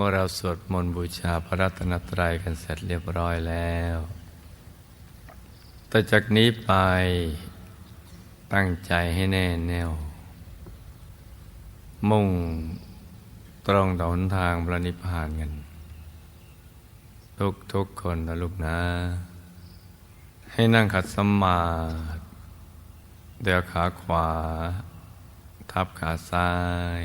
เมื่อเราสวดมนต์บูชาพระรัตนตรัยกันเสร็จเรียบร้อยแล้ว แต่จากนี้ไปตั้งใจให้แน่แน่ว มุ่งตรงต่อหนทางพระนิพพานกัน ทุกทุกคนนะลูกนะ ให้นั่งขัดสมาธิเดี๋ยวขาขวา ทับขาซ้าย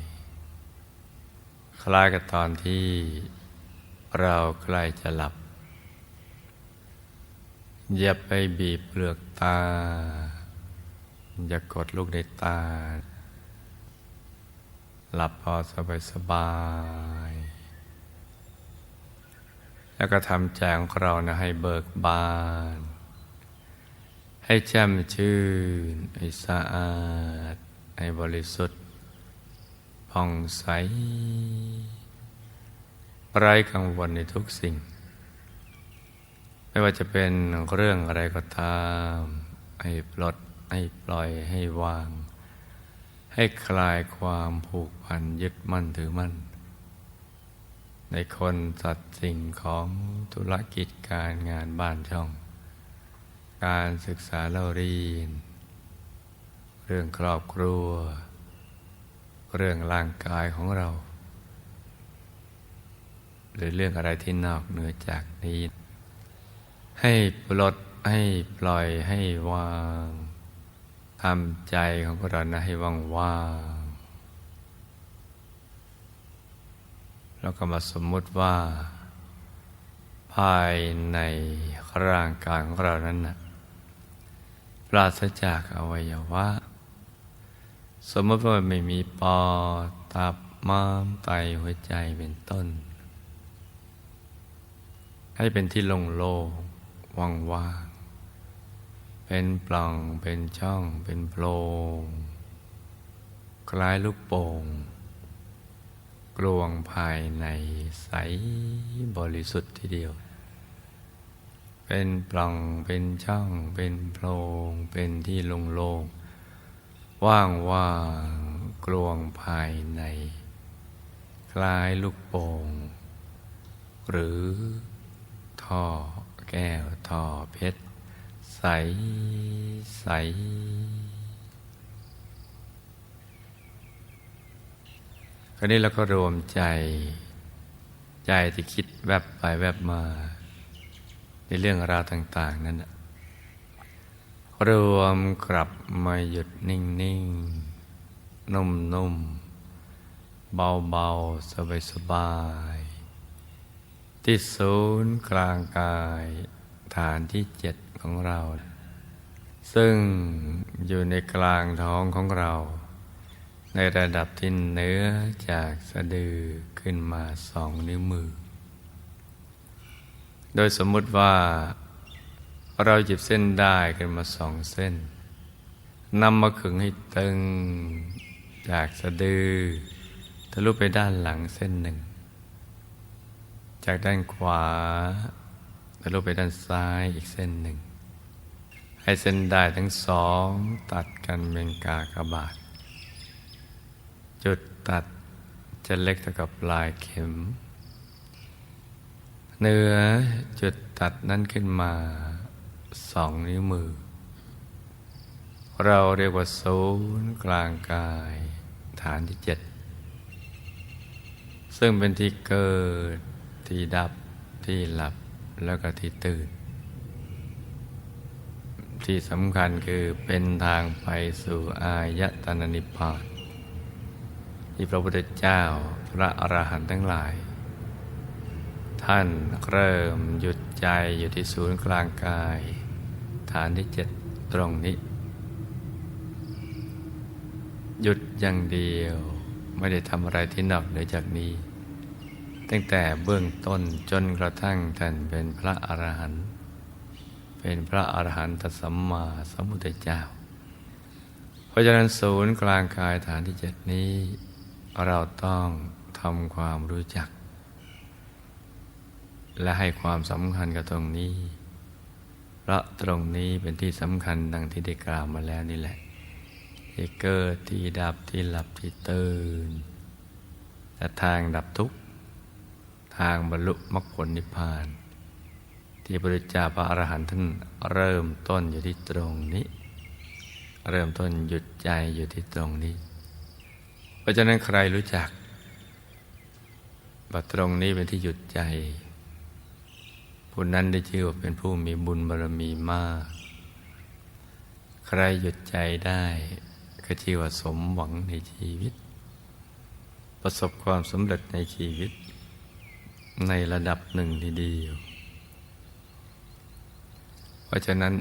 คล้ายกับตอนที่เราใกล้จะหลับ อย่าไปบีบเปลือกตา อย่ากดลูกในตา หลับพอสบายสบาย แล้วก็ทำใจของเรานะให้เบิกบาน ให้แจ่มชื่น ให้สะอาด ให้บริสุทธิ์ ผ่องใสไร้กังวลในทุกสิ่ง ไม่ว่าจะเป็นเรื่องอะไรก็ตาม ให้ปลด ให้ปล่อยให้วาง ให้คลายความผูกพันยึดมั่นถือมั่น ในคนสัตว์สิ่งของธุรกิจการงานบ้านช่อง การศึกษาเล่าเรียน เรื่องครอบครัว เรื่องร่างกายของเรา หรือเรื่องอะไรที่นอกเหนือจากนี้ ให้ปลดให้ปล่อยให้วางทำใจของเรานะให้ว่างว่างแล้วก็มาสมมุติว่า ภายในร่างกายของเรานั้นนะปราศจากอวัยวะ สมมติว่าไม่มีปอดตับม้ามไตหัวใจเป็นต้น ให้เป็นที่โล่งๆว่างๆเป็นปล่องเป็นช่องเป็นโพรงคล้ายลูกโป่งกลวงภายในใสบริสุทธิ์ทีเดียว เป็นปล่องเป็นช่องเป็นโพรงเป็นที่โล่ง ว่างว่างกลวงภายใน คล้ายลูกโป่งหรือท่อแก้วท่อเพชร ใส ใส คราวนี้เราก็รวมใจ ใจที่คิดแวบไปแวบมา ในเรื่องราวต่าง ๆ นั้นนะ รวมกลับมาหยุดนิ่งๆนุ่มๆเบาๆสบายๆที่ศูนย์กลางกายฐานที่เจ็ดของเรา ซึ่งอยู่ในกลางท้องของเรา ในระดับที่เนื้อจากสะดือขึ้นมาสองนิ้วมือ โดยสมมุติว่า เราหยิบเส้นได้ขึ้นมาสองเส้นนำมาขึงให้ตึงจากสะดือทะลุไปด้านหลังเส้นหนึ่ง จากด้านขวาทะลุไปด้านซ้ายอีกเส้นหนึ่ง ให้เส้นได้ทั้งสองตัดกันเป็นกากบาท จุดตัดจะเล็กเท่ากับปลายเข็มเนื้อจุดตัดนั้นขึ้นมา สองนิ้วมือ เราเรียกว่าศูนย์กลางกาย ฐานที่เจ็ดซึ่งเป็นที่เกิดที่ดับที่หลับแล้วก็ที่ตื่น ที่สำคัญคือเป็นทางไปสู่อายตนะนิพพานที่พระพุทธเจ้าพระอรหันต์ทั้งหลาย ท่านเริ่มหยุด ใจอยู่ที่ศูนย์กลางกาย ฐานที่เจ็ดตรงนี้ หยุดอย่างเดียวไม่ได้ทำอะไรที่นอกเหนือจากนี้ ตั้งแต่เบื้องต้นจนกระทั่งท่านเป็นพระอรหันต์เป็นพระอรหันตสัมมาสัมพุทธเจ้า เพราะฉะนั้นศูนย์กลางกายฐานที่เจ็ดนี้ เราต้องทำความรู้จัก และให้ความสำคัญกับตรงนี้ เพราะตรงนี้เป็นที่สำคัญดังที่ได้กล่าวมาแล้วนี่แหละ ที่เกิดที่ดับที่หลับที่ตื่นและทางดับทุกข์ ทางบรรลุมรรคผลนิพพาน ที่พระพุทธเจ้าพระอรหันต์ท่านเริ่มต้นอยู่ที่ตรงนี้ เริ่มต้นหยุดใจอยู่ที่ตรงนี้ เพราะฉะนั้นใครรู้จักว่าตรงนี้เป็นที่หยุดใจ ผู้นั้นได้ชื่อว่าเป็นผู้มีบุญบารมีมาก ใครหยุดใจได้ก็ชื่อว่าสมหวังในชีวิต ประสบความสำเร็จในชีวิต ในระดับหนึ่งทีเดียว เพราะฉะนั้น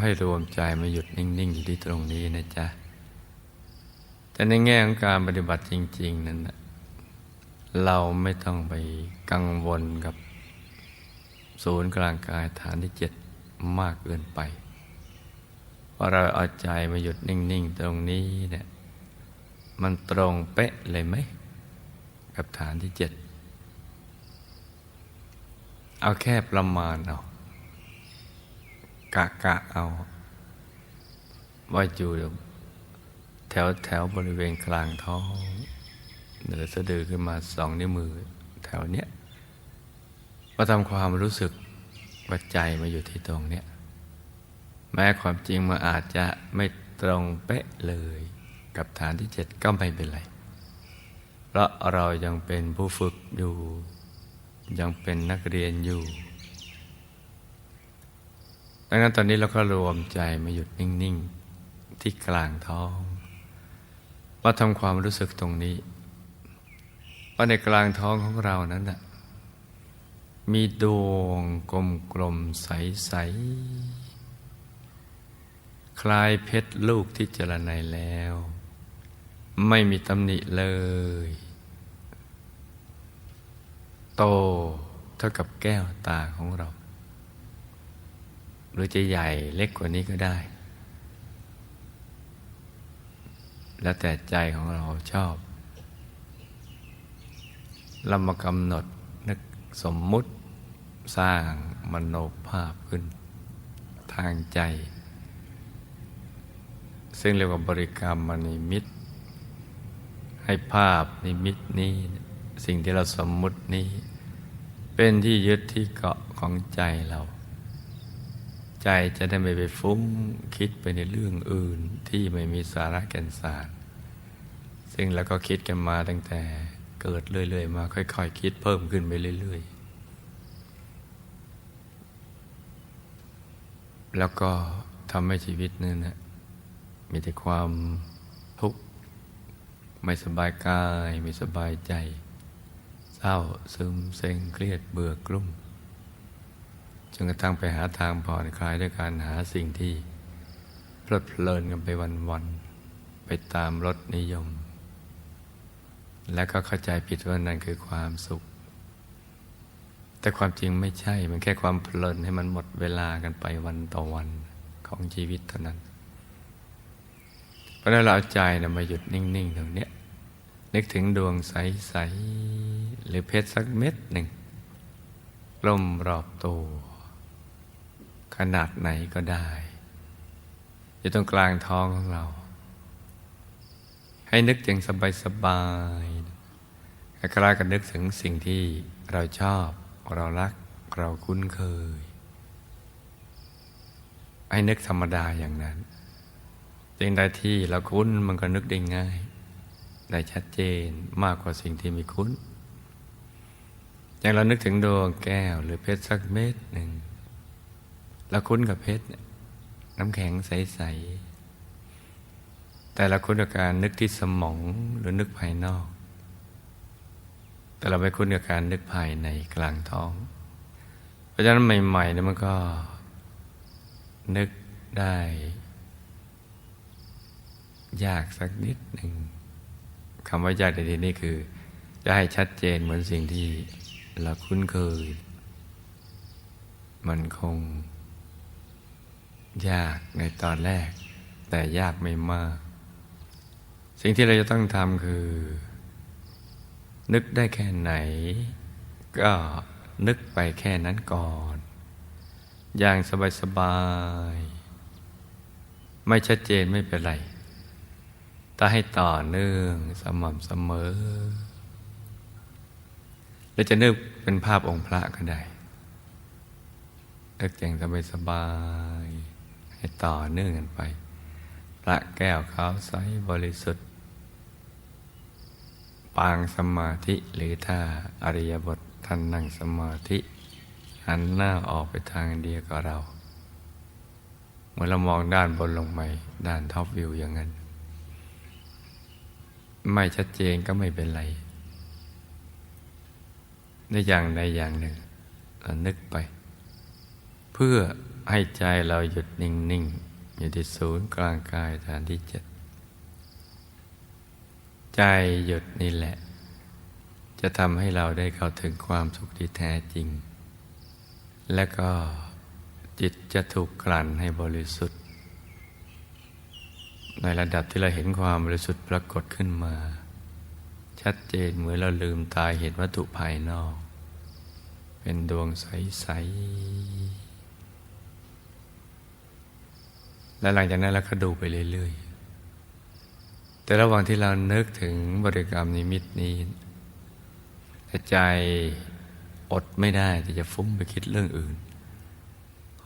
ให้รวมใจมาหยุดนิ่ง ๆ อยู่ที่ตรงนี้นะจ๊ะ แต่ในแง่ของการปฏิบัติจริง ๆ นั้น เราไม่ต้องไปกังวลกับ ศูนย์กลางกายฐานที่เจ็ดมากเกินไป ว่าเราเอาใจมาหยุดนิ่ง ๆ ตรงนี้เนี่ยมันตรงเป๊ะเลยไหม กับฐานที่เจ็ดเอาแค่ประมาณเอากะกะเอา ว่าอยู่แถวแถวบริเวณกลางท้อง เหนือสะดือขึ้นมาสองนิ้วมือ แถวเนี้ย มาทำความรู้สึกว่าใจมาอยู่ที่ตรงเนี้ยแม้ความจริงมันอาจจะไม่ตรงเป๊ะเลย กับฐานที่เจ็ดก็ไม่เป็นไร เพราะเรายังเป็นผู้ฝึกอยู่ ยังเป็นนักเรียนอยู่ ดังนั้นตอนนี้เราก็รวมใจมาหยุดนิ่ง ๆ ที่กลางท้องมาทำความรู้สึกตรงนี้ว่าในกลางท้องของเรานั้นน่ะ มีดวงกลมกลมใส ๆ คลายเพชรลูกที่เจรไนแล้ว ไม่มีตำหนิเลย โตเท่ากับแก้วตาของเรา หรือจะใหญ่เล็กกว่านี้ก็ได้ แล้วแต่ใจของเราชอบเรามากำหนดนึกสมมุติ สร้างมโนภาพขึ้นทางใจ ซึ่งเรียกว่าบริกรรมมนิมิต ให้ภาพนิมิตนี้ สิ่งที่เราสมมุตินี้ เป็นที่ยึดที่เกาะของใจเรา ใจจะได้ไม่ไปฟุ้งคิดไปในเรื่องอื่นที่ไม่มีสาระแก่นสาร ซึ่งเราก็คิดกันมาตั้งแต่เกิดเรื่อยๆ มาค่อยๆคคิดเพิ่มขึ้นไปเรื่อยๆ แล้วก็ทำให้ชีวิตนั่นนะมีแต่ความทุกข์ไม่สบายกาย ไม่สบายใจ เศร้าซึมเซ็งเครียดเบื่อกลุ้มจนกระทั่งไปหาทางผ่อนคลายด้วยการหาสิ่งที่เพลิดเพลินกันไปวันๆไปตามรสนิยม แล้วก็เข้าใจผิดว่านั่นคือความสุข แต่ความจริงไม่ใช่ มันแค่ความเพลินให้มันหมดเวลากันไปวันต่อวันของชีวิตเท่านั้น เพราะนั้นเราเอาใจนะมาหยุดนิ่งๆตรงนี้นึกถึงดวงใส ๆ หรือเพชรสักเม็ดหนึ่งกลมรอบตัวขนาดไหนก็ได้ อยู่ตรงกลางท้องของเรา ให้นึกอย่างสบายๆคล้ายๆกับนึกถึงสิ่งที่เราชอบ เรารักเราคุ้นเคย ให้นึกธรรมดาอย่างนั้นสิ่งใดที่เราคุ้นมันก็นึกได้ง่าย ได้ชัดเจนมากกว่าสิ่งที่ไม่คุ้น อย่างเรานึกถึงดวงแก้วหรือเพชรสักเม็ดหนึ่งเราคุ้นกับเพชรน้ำแข็งใส ๆ แต่เราคุ้นกับการนึกที่สมองหรือนึกภายนอก แต่เราไม่คุ้นกับการนึกภายในกลางท้อง เพราะฉะนั้นใหม่ๆเนี่ยมันก็นึกได้ ยากสักนิดหนึ่งคำว่ายากในที่นี้คือ จะให้ชัดเจนเหมือนสิ่งที่เราคุ้นเคย มันคง ยากในตอนแรก แต่ยากไม่มาก สิ่งที่เราจะต้องทำคือ นึกได้แค่ไหน ก็นึกไปแค่นั้นก่อน อย่างสบายๆ ไม่ชัดเจนไม่เป็นไรแต่ให้ต่อเนื่องสม่ำเสมอเราจะนึกเป็นภาพองค์พระก็ได้นึกอย่างสบายๆให้ต่อเนื่องกันไป พระแก้วขาวใสบริสุทธิ์ ปางสมาธิหรือถ้าอริยบทท่านนั่งสมาธิหันหน้าออกไปทางเดียวกับเรา เมื่อเรามองด้านบนลงไปด้านท็อปวิวอย่างนั้น ไม่ชัดเจนก็ไม่เป็นไรในอย่างใดอย่างหนึ่งเรานึกไป เพื่อให้ใจเราหยุดนิ่ง ๆ อยู่ที่ศูนย์กลางกายฐานที่เจ็ด ใจหยุดนี่แหละ จะทำให้เราได้เข้าถึงความสุขที่แท้จริง และก็จิตจะถูกกลั่นให้บริสุทธิ์ ในระดับที่เราเห็นความบริสุทธิ์ปรากฏขึ้นมา ชัดเจนเหมือนเราลืมตาเห็นวัตถุภายนอก เป็นดวงใส ๆ และหลังจากนั้นเราก็ดูไปเรื่อยๆ แต่ระหว่างที่เรานึกถึงบริกรรมนิมิตนี้ใจอดไม่ได้ที่จะฟุ้งไปคิดเรื่องอื่น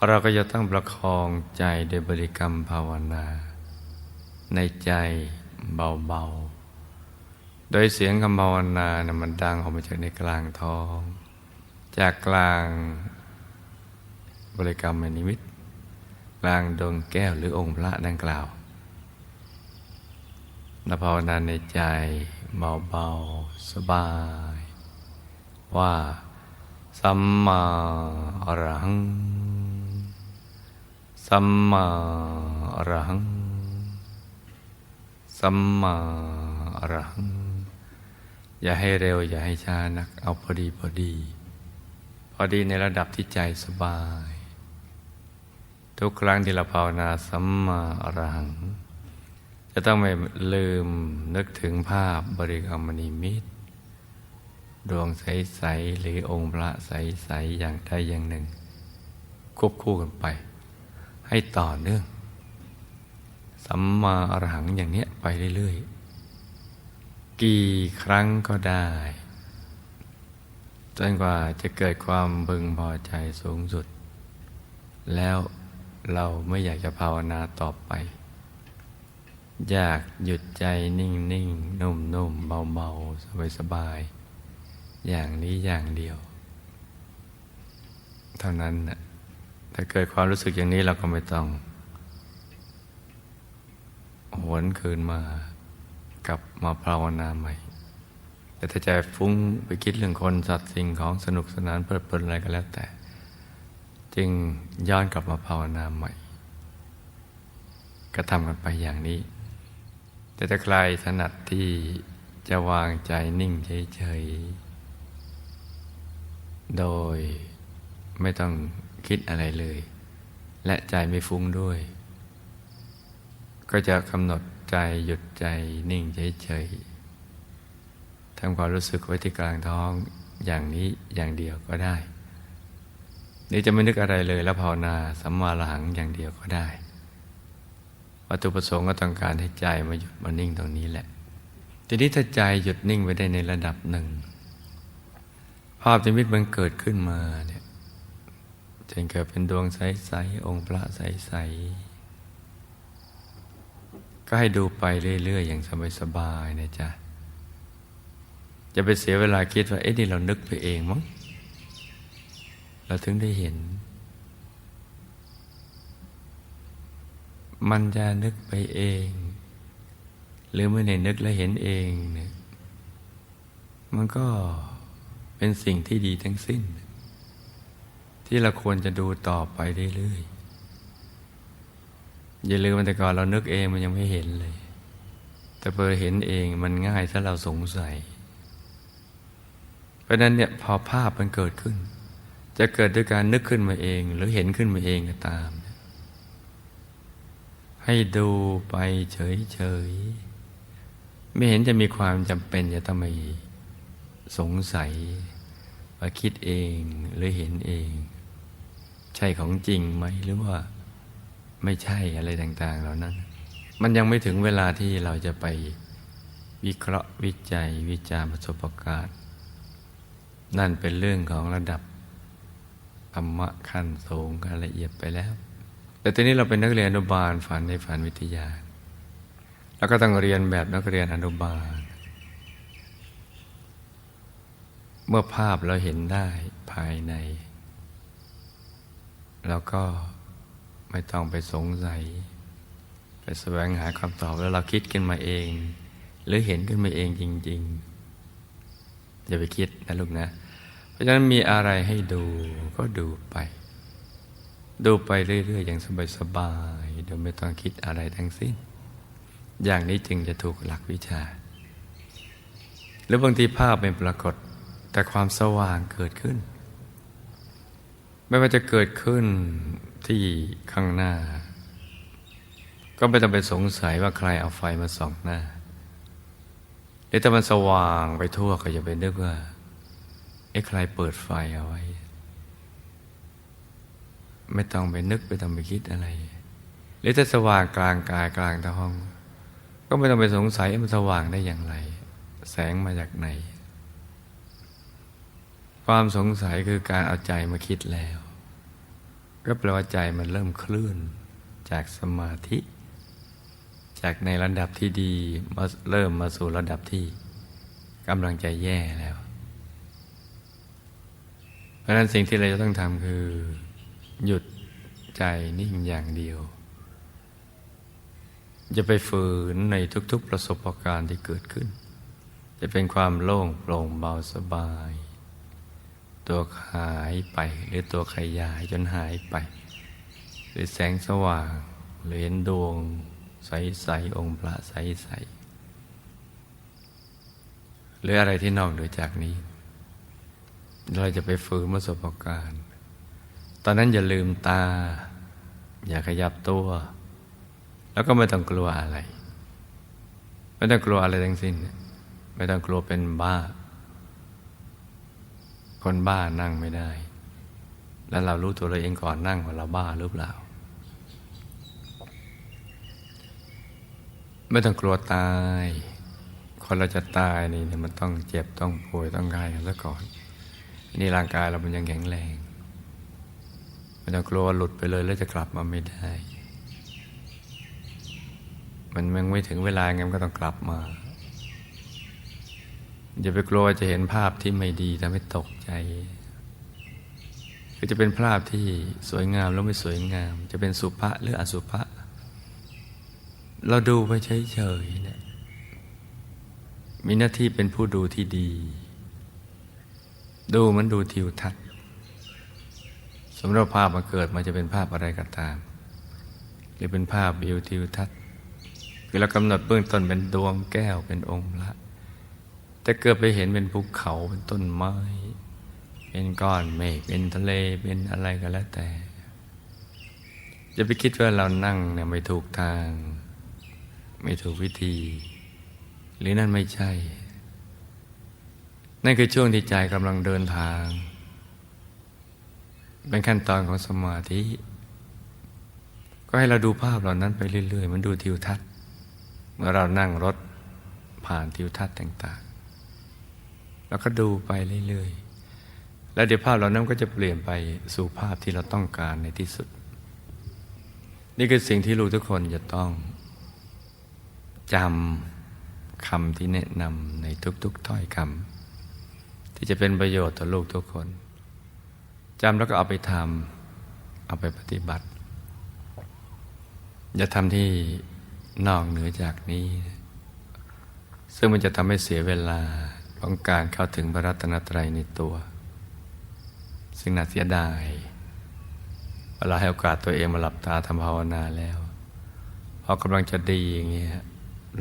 เราก็จะต้องประคองใจโดยบริกรรมภาวนา ในใจเบาๆ โดยเสียงคำภาวนานะมันดังออกมาจากในกลางท้อง จากกลางบริกรรมนิมิตกลางดวงแก้วหรือองค์พระดังกล่าว และภาวนาในใจเบาๆ สบาย ว่าสัมมาอรหัง สัมมาอรหัง สัมมาอรหัง อย่าให้เร็ว อย่าให้ช้านัก เอาพอดีพอดี พอดีในระดับที่ใจสบาย ทุกครั้งที่เราภาวนาสัมมาอรหัง จะต้องไม่ลืมนึกถึงภาพบริกรรมนิมิตดวงใส ๆ หรือองค์พระใส ๆ อย่างใดอย่างหนึ่ง ควบคู่กันไป ให้ต่อเนื่อง สัมมาอรหังอย่างเนี้ยไปเรื่อย ๆ กี่ครั้งก็ได้จนกว่าจะเกิดความบึงพอใจสูงสุด แล้วเราไม่อยากจะภาวนาต่อไป อยากหยุดใจนิ่งๆนุ่มๆเบาๆสบายๆอย่างนี้อย่างเดียว เท่านั้นนะถ้าเกิดความรู้สึกอย่างนี้เราก็ไม่ต้อง หวนคืนมากลับมาภาวนาใหม่ แต่ถ้าใจฟุ้งไปคิดเรื่องคนสัตว์สิ่งของสนุกสนานเพลิดเพลินอะไรก็แล้วแต่ จึงย้อนกลับมาภาวนาใหม่ ก็ทำกันไปอย่างนี้ แต่ถ้าใครถนัดที่จะวางใจนิ่งเฉยๆ โดยไม่ต้องคิดอะไรเลย และใจไม่ฟุ้งด้วย ก็จะกำหนดใจหยุดใจนิ่งเฉยๆทำความรู้สึกไว้ที่กลางท้องอย่างนี้อย่างเดียวก็ได้นี่จะไม่นึกอะไรเลยแล้วภาวนาสัมมาหลังอย่างเดียวก็ได้ วัตถุประสงค์ก็ต้องการให้ใจมาหยุดมานิ่งตรงนี้แหละ ทีนี้ถ้าใจหยุดนิ่งไปได้ในระดับหนึ่ง ภาพนิมิตมันเกิดขึ้นมาเนี่ยจนเกิดเป็นดวงใสๆองค์พระใสๆก็ให้ดูไปเรื่อย ๆ อย่างสบายๆนะจ๊ะจะไปเสียเวลาคิดว่าเอ๊ะนี่เรานึกไปเองมั้งเราถึงได้เห็น มันจะนึกไปเอง หรือไม่ได้นึกแล้วเห็นเองเนี่ยมันก็เป็นสิ่งที่ดีทั้งสิ้น ที่เราควรจะดูต่อไปเรื่อยๆอย่าลืมแต่ก่อนเรานึกเองมันยังไม่เห็นเลย แต่พอเห็นเองมันง่ายถ้าเราสงสัย เพราะฉะนั้นเนี่ยพอภาพมันเกิดขึ้น จะเกิดด้วยการนึกขึ้นมาเอง หรือเห็นขึ้นมาเองก็ตาม ให้ดูไปเฉยๆ ไม่เห็นจะมีความจำเป็นจะต้องไปสงสัยว่าคิดเองหรือเห็นเอง ใช่ของจริงไหมหรือว่าไม่ใช่อะไรต่าง ๆ เหล่านั้น มันยังไม่ถึงเวลาที่เราจะไปวิเคราะห์วิจัยวิจารประสบการณ์ นั่นเป็นเรื่องของระดับธรรมะขั้นสูงขั้นละเอียดไปแล้ว แต่ทีนี้เราเป็นนักเรียนอนุบาลฝันในฝันวิทยา แล้วก็ต้องเรียนแบบนักเรียนอนุบาล เมื่อภาพเราเห็นได้ภายใน แล้วก็ไม่ต้องไปสงสัย ไปแสวงหาคำตอบแล้วเราคิดขึ้นมาเอง หรือเห็นขึ้นมาเองจริง ๆ อย่าไปคิดนะลูกนะ เพราะฉะนั้นมีอะไรให้ดูก็ดูไป ดูไปเรื่อยๆ อย่างสบายๆ โดยไม่ต้องคิดอะไรทั้งสิ้น อย่างนี้จึงจะถูกหลักวิชา หรือบางทีภาพเป็นปรากฏ แต่ความสว่างเกิดขึ้น ไม่ว่าจะเกิดขึ้นที่ข้างหน้า ก็ไม่ต้องไปสงสัยว่าใครเอาไฟมาส่องหน้าหรือถ้ามันสว่างไปทั่วก็จะเป็นนึกว่าไอ้ใครเปิดไฟเอาไว้ ไม่ต้องไปนึกไม่ต้องไปคิดอะไร หรือถ้าสว่างกลางกายกลางตาห้อง ก็ไม่ต้องไปสงสัยมันสว่างได้อย่างไร แสงมาจากไหน ความสงสัยคือการเอาใจมาคิดแล้ว ก็แปลว่าใจมันเริ่มเคลื่อนจากสมาธิ จากในระดับที่ดีมาเริ่มมาสู่ระดับที่กำลังใจแย่แล้ว เพราะฉะนั้นสิ่งที่เราจะต้องทำคือ หยุด ใจนิ่งอย่างเดียว จะไปฝืนในทุกๆประสบการณ์ที่เกิดขึ้น จะเป็นความโล่งโปร่งเบาสบาย ตัวหายไปหรือตัวขยายจนหายไป หรือแสงสว่างหรือเห็นดวงใสๆองค์พระใสๆหรืออะไรที่นอกเหนือจากนี้ เราจะไปฝืนประสบการณ์ ตอนนั้นอย่าลืมตา อย่าขยับตัว แล้วก็ไม่ต้องกลัวอะไร ไม่ต้องกลัวอะไรทั้งสิ้น ไม่ต้องกลัวเป็นบ้า คนบ้านั่งไม่ได้ แล้วเรารู้ตัวเราเองก่อนนั่งว่าเราบ้าหรือเปล่า ไม่ต้องกลัวตาย คนเราจะตายนี่มันต้องเจ็บต้องป่วยต้องกายกันซะก่อนนี่ร่างกายเรามันยังแข็งแรง ไม่ต้องกลัวหลุดไปเลยแล้วจะกลับมาไม่ได้ มันยังไม่ถึงเวลาไงมันก็ต้องกลับมา อย่าไปกลัวจะเห็นภาพที่ไม่ดีทำให้ตกใจคือจะเป็นภาพที่สวยงามแล้วไม่สวยงาม จะเป็นสุภะหรืออสุภะเราดูไปเฉยๆเนี่ยมีหน้าที่เป็นผู้ดูที่ดี ดูมันดูทิวทัศน์ สมมติภาพมาเกิดมันจะเป็นภาพอะไรก็ตาม หรือเป็นภาพวิวทิวทัศน์คือเรากำหนดเบื้องต้นเป็นดวงแก้วเป็นองค์พระแต่เกิดไปเห็นเป็นภูเขาเป็นต้นไม้ เป็นก้อนเมฆเป็นทะเลเป็นอะไรก็แล้วแต่จะไปคิดว่าเรานั่งเนี่ยไม่ถูกทาง ไม่ถูกวิธี หรือนั่นไม่ใช่ นั่นคือช่วงที่ใจกำลังเดินทาง เป็นขั้นตอนของสมาธิ ก็ให้เราดูภาพเหล่านั้นไปเรื่อยๆ มันดูทิวทัศน์ เมื่อเรานั่งรถผ่านทิวทัศน์ต่างๆ แล้วก็ดูไปเรื่อยๆ แล้วเดี๋ยวภาพเหล่านั้นก็จะเปลี่ยนไปสู่ภาพที่เราต้องการในที่สุด นี่คือสิ่งที่ลูกทุกคนจะต้องจำคำที่แนะนำในทุกๆถ้อยคำที่จะเป็นประโยชน์ต่อลูกทุกคน จำแล้วก็เอาไปทำเอาไปปฏิบัติ อย่าทำที่นอกเหนือจากนี้ ซึ่งมันจะทำให้เสียเวลาของการเข้าถึงพระรัตนตรัยในตัว ซึ่งน่าเสียดายเวลาให้โอกาสตัวเองมาหลับตาทำภาวนาแล้วพอกำลังจะดีอย่างเงี้ย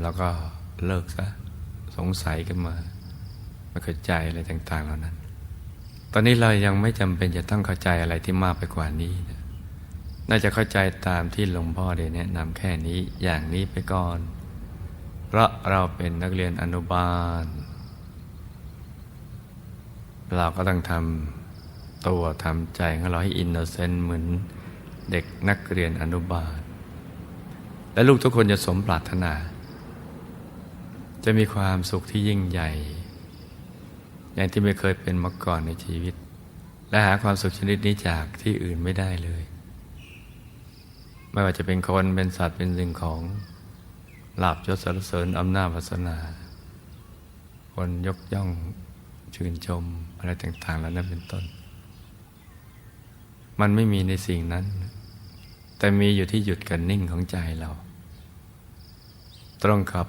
เราก็เลิกซะสงสัยกันมา ไม่เข้าใจอะไรต่าง ๆ เหล่านั้น ตอนนี้เรายังไม่จำเป็นจะต้องเข้าใจอะไรที่มากไปกว่านี้ น่าจะเข้าใจตามที่หลวงพ่อได้แนะนำแค่นี้อย่างนี้ไปก่อน เพราะเราเป็นนักเรียนอนุบาล เราก็ต้องทำตัวทำใจของเราให้อินโนเซนต์เหมือนเด็กนักเรียนอนุบาล และลูกทุกคนจะสมปรารถนา จะมีความสุขที่ยิ่งใหญ่ อย่างที่ไม่เคยเป็นมาก่อนในชีวิต และหาความสุขชนิดนี้จากที่อื่นไม่ได้เลย ไม่ว่าจะเป็นคนเป็นสัตว์เป็นสิ่งของลาบยศสรรเสริญอำนาจวาสนา คนยกย่องชื่นชมอะไรต่างๆแล้วนั้นเป็นต้น มันไม่มีในสิ่งนั้น แต่มีอยู่ที่หยุดกันนิ่งของใจเรา ตรงกับ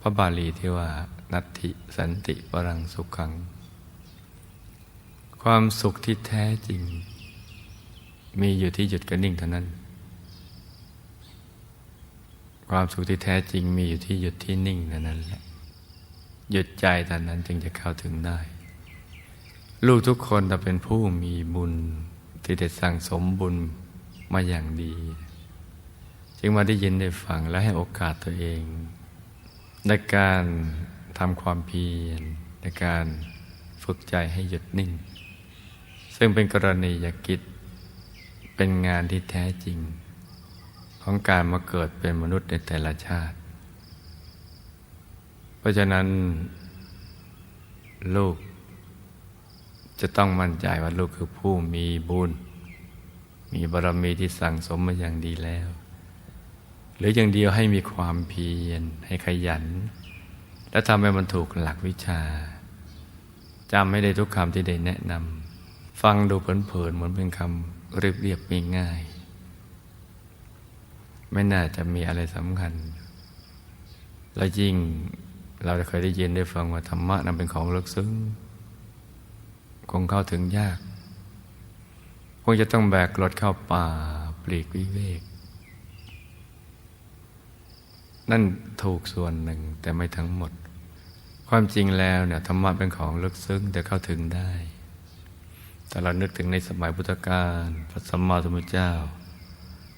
พระบาลีที่ว่า นัตถิสันติปรังสุขัง ความสุขที่แท้จริง มีอยู่ที่หยุดกันนิ่งเท่านั้น ความสุขที่แท้จริงมีอยู่ที่หยุดที่นิ่งเท่านั้นแหละหยุดใจเท่านั้นจึงจะเข้าถึงได้ ลูกทุกคนจะเป็นผู้มีบุญที่ได้สั่งสมบุญมาอย่างดี จึงมาได้ยินได้ฟังและให้โอกาสตัวเอง ในการทำความเพียรในการฝึกใจให้หยุดนิ่ง ซึ่งเป็นกรณียกิจเป็นงานที่แท้จริง ของการมาเกิดเป็นมนุษย์ในแต่ละชาติ เพราะฉะนั้น ลูกจะต้องมั่นใจว่าลูกคือผู้มีบุญ มีบารมีที่สั่งสมมาอย่างดีแล้ว หรืออย่างเดียวให้มีความเพียรให้ขยัน และทำให้มันถูกหลักวิชาจำไม่ได้ทุกคำที่ได้แนะนำฟังดูเผินๆเหมือนเป็นคำเรียบๆง่ายๆไม่น่าจะมีอะไรสำคัญ และยิ่งเราจะเคยได้ยินได้ฟังว่าธรรมะนั้นเป็นของลึกซึ้งคงเข้าถึงยาก คงจะต้องแบกรถเข้าป่าปลีกวิเวก นั่นถูกส่วนหนึ่งแต่ไม่ทั้งหมด ความจริงแล้วเนี่ยธรรมะเป็นของลึกซึ้งแต่เข้าถึงได้ แต่เรานึกถึงในสมัยพุทธกาลพระสัมมาสัมพุทธเจ้า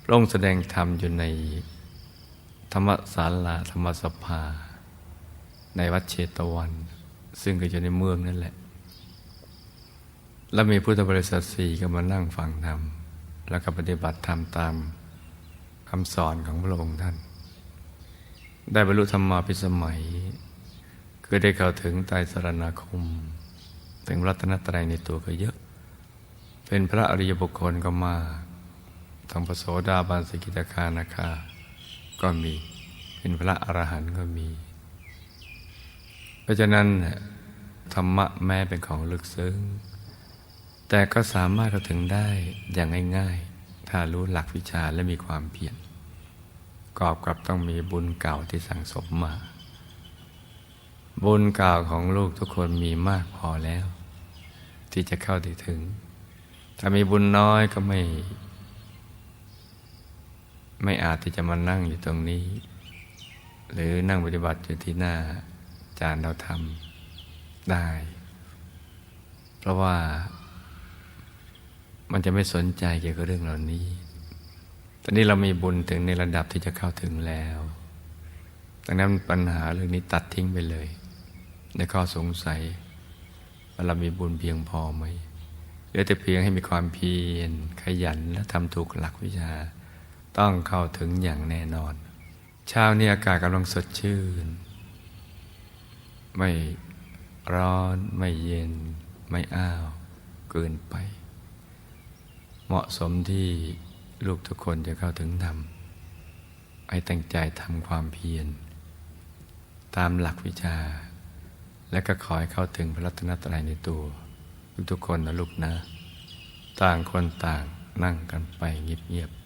พระองค์แสดงธรรมอยู่ในธรรมศาลาธรรมสภา ในวัดเชตวัน ซึ่งก็อยู่ในเมืองนั่นแหละ แล้วมีพุทธบริษัทสี่ก็มานั่งฟังธรรม แล้วก็ปฏิบัติธรรมตามคำสอนของพระองค์ท่าน ได้บรรลุธรรมาภิสมัย คือได้เข้าถึงไตรสรณคม ถึงรัตนตรัยในตัวก็เยอะ เป็นพระอริยบุคคลก็มากทั้งพระโสดาบันสกิตาคานาคา ก็มี เป็นพระอรหันต์ก็มี เพราะฉะนั้นธรรมะแม้เป็นของลึกซึ้ง แต่ก็สามารถเข้าถึงได้อย่างง่ายๆ ถ้ารู้หลักวิชาและมีความเพียร กอบกับต้องมีบุญเก่าที่สั่งสมมา บุญเก่าของลูกทุกคนมีมากพอแล้ว ที่จะเข้าถึง ถ้ามีบุญน้อยก็ไม่ ไม่อาจที่จะมานั่งอยู่ตรงนี้ หรือนั่งปฏิบัติอยู่ที่หน้าจานเราทำได้ เพราะว่ามันจะไม่สนใจเกี่ยวกับเรื่องเหล่านี้ ตอนนี้เรามีบุญถึงในระดับที่จะเข้าถึงแล้ว ดังนั้นปัญหาเรื่องนี้ตัดทิ้งไปเลย ในข้อสงสัยว่าเรามีบุญเพียงพอไหมเหลือแต่เพียงให้มีความเพียรขยันและทำถูกหลักวิชา ต้องเข้าถึงอย่างแน่นอน เช้านี้อากาศกำลังสดชื่น ไม่ร้อนไม่เย็น ไม่อ้าว เกินไป เหมาะสมที่ ลูกทุกคนจะเข้าถึงธรรมให้ตั้งใจทำความเพียร ตามหลักวิชา และก็ขอให้เข้าถึงพระรัตนตรัยในตัว ทุกคนนะลูกนะ ต่างคนต่างนั่งกันไปเงียบๆ